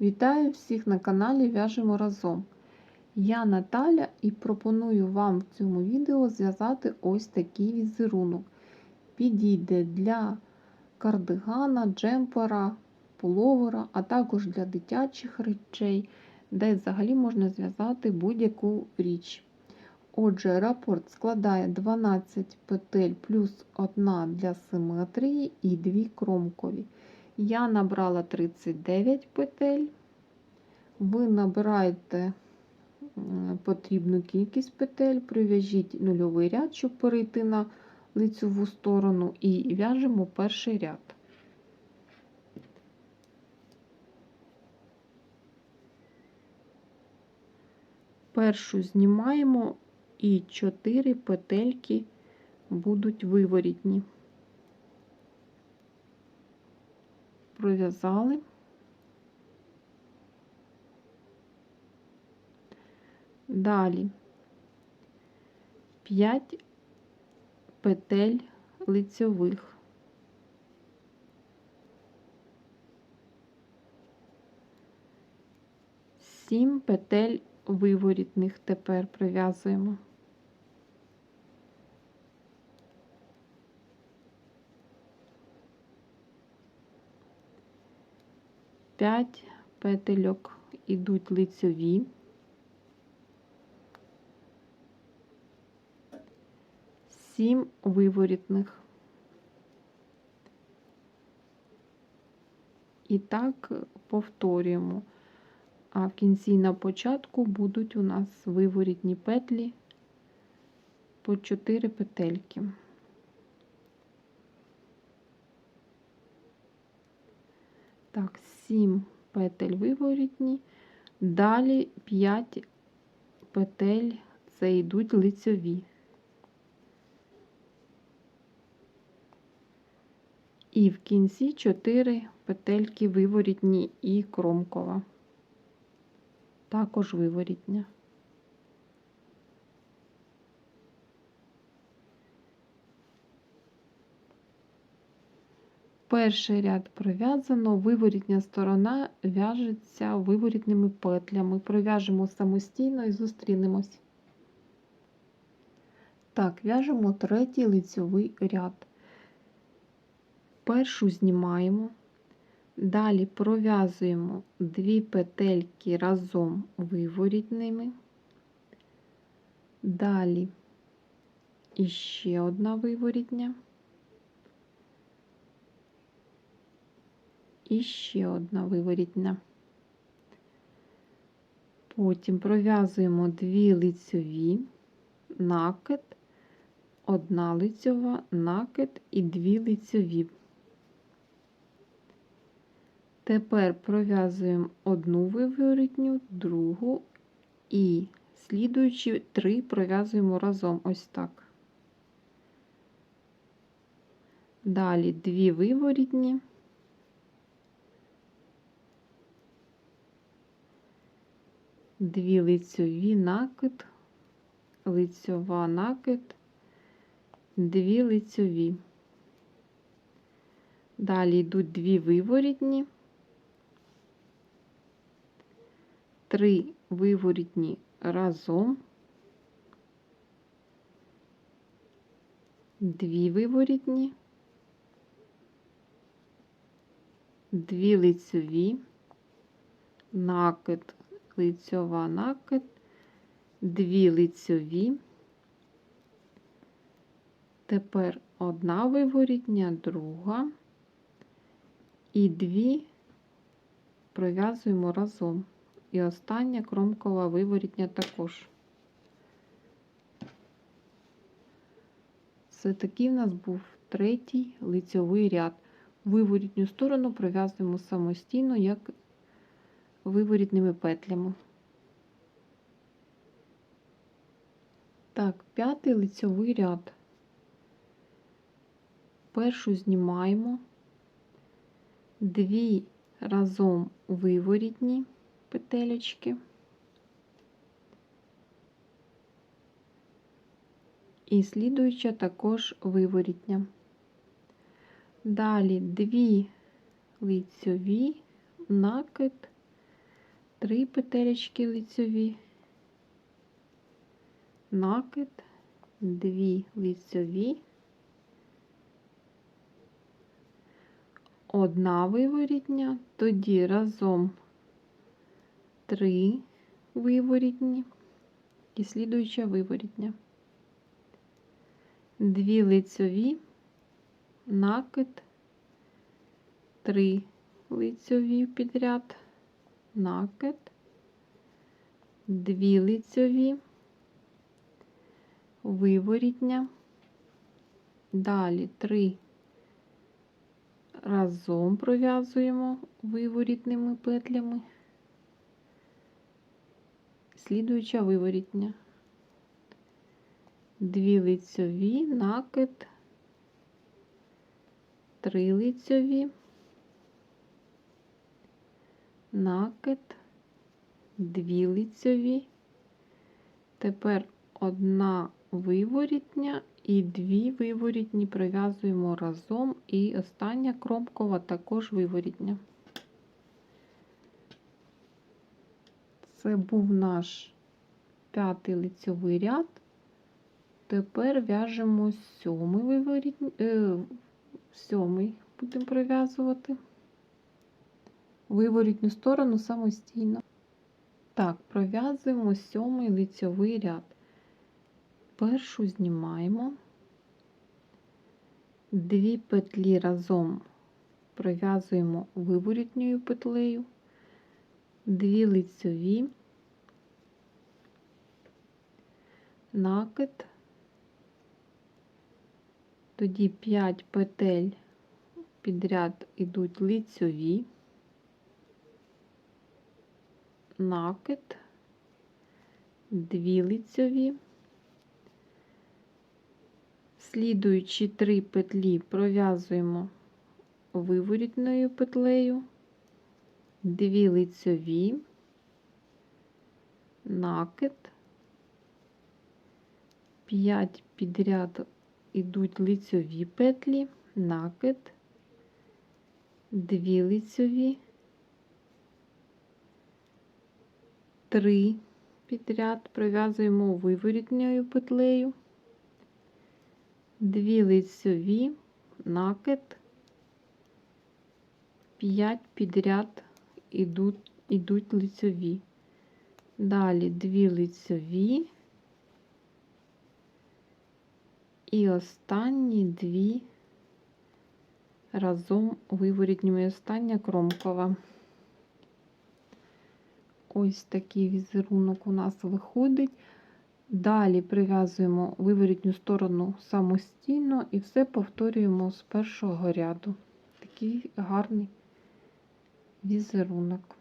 Вітаю всіх на каналі В'яжемо разом. Я Наталя і пропоную вам в цьому відео зв'язати ось такий візерунок. Підійде для кардигана, джемпера, пуловера, а також для дитячих речей, де взагалі можна зв'язати будь-яку річ. Отже, рапорт складає 12 петель плюс 1 для симетрії і 2 кромкові. Я набрала 39 петель. Ви набираєте потрібну кількість петель, прив'яжіть нульовий ряд, щоб перейти на лицеву сторону, і в'яжемо перший ряд. Першу знімаємо і 4 петельки будуть виворітні. Прив'язали Далі 5 петель лицьових. Сім петель виворітних тепер прив'язуємо. 5 петельок ідуть лицеві, Сім виворітних. І так повторюємо. А в кінці на початку будуть у нас виворітні петлі по 4 петельки. Так, 7 петель виворітні, далі 5 петель це йдуть лицьові. І в кінці 4 петельки виворітні і кромкова також виворітня. Перший ряд пров'язано, виворітня сторона в'яжеться виворітними петлями. Пров'яжемо самостійно і зустрінемось. Так, в'яжемо третій лицьовий ряд. Першу знімаємо. Далі пров'язуємо дві петельки разом виворітними, далі іще одна виворітня, і ще одна виворітня. Потім пров'язуємо дві лицьові, накид, одна лицьова, накид і дві лицьові. Тепер пров'язуємо одну виворітню, другу і слідуючі три пров'язуємо разом ось так. Далі дві виворітні, дві лицьові накид, лицьова накид, дві лицьові. Далі йдуть дві виворітні. три виворітні разом, дві виворітні, дві лицьові, накид, лицьова накид, дві лицьові, тепер одна виворітня, друга і дві пров'язуємо разом. І остання кромкова виворітня також. Це такий в нас був третій лицьовий ряд. Виворітню сторону пров'язуємо самостійно, як виворітними петлями. Так, п'ятий лицьовий ряд. Першу знімаємо, дві разом виворітні петелечки. І слідуюча також виворітня. Далі дві лицьові, накид, три петелечки лицьові, накид, дві лицьові, одна виворітня, тоді разом три виворітні і слідуюча виворітня. Дві лицьові, накид, три лицьові підряд, накид, дві лицьові, виворітня, далі три разом пров'язуємо виворітними петлями, слідуюча виворітня, дві лицьові, накид, три лицьові, накид, дві лицьові, тепер одна виворітня і дві виворітні пров'язуємо разом, і остання кромкова також виворітня. Це був наш п'ятий лицьовий ряд. Тепер в'яжемо сьомий виворітні, е, сьомий будемо пров'язувати виворітню сторону самостійно. Так, пров'язуємо сьомий лицьовий ряд. Першу знімаємо, дві петлі разом пров'язуємо виворітньою петлею, дві лицьові, накид, тоді 5 петель підряд ідуть лицьові, накид, дві лицьові, слідуючі три петлі пров'язуємо виворітною петлею, дві лицьові, накид, 5 підряд ідуть лицьові петлі, накид, дві лицьові, три підряд пров'язуємо виворітньою петлею, дві лицьові, накид, 5 підряд ідуть, ідуть лицьові. Далі дві лицьові і останні дві разом виворітніми. Остання кромкова. Ось такий візерунок у нас виходить. Далі прив'язуємо виворітню сторону самостійно і все повторюємо з першого ряду. Такий гарний візерунок.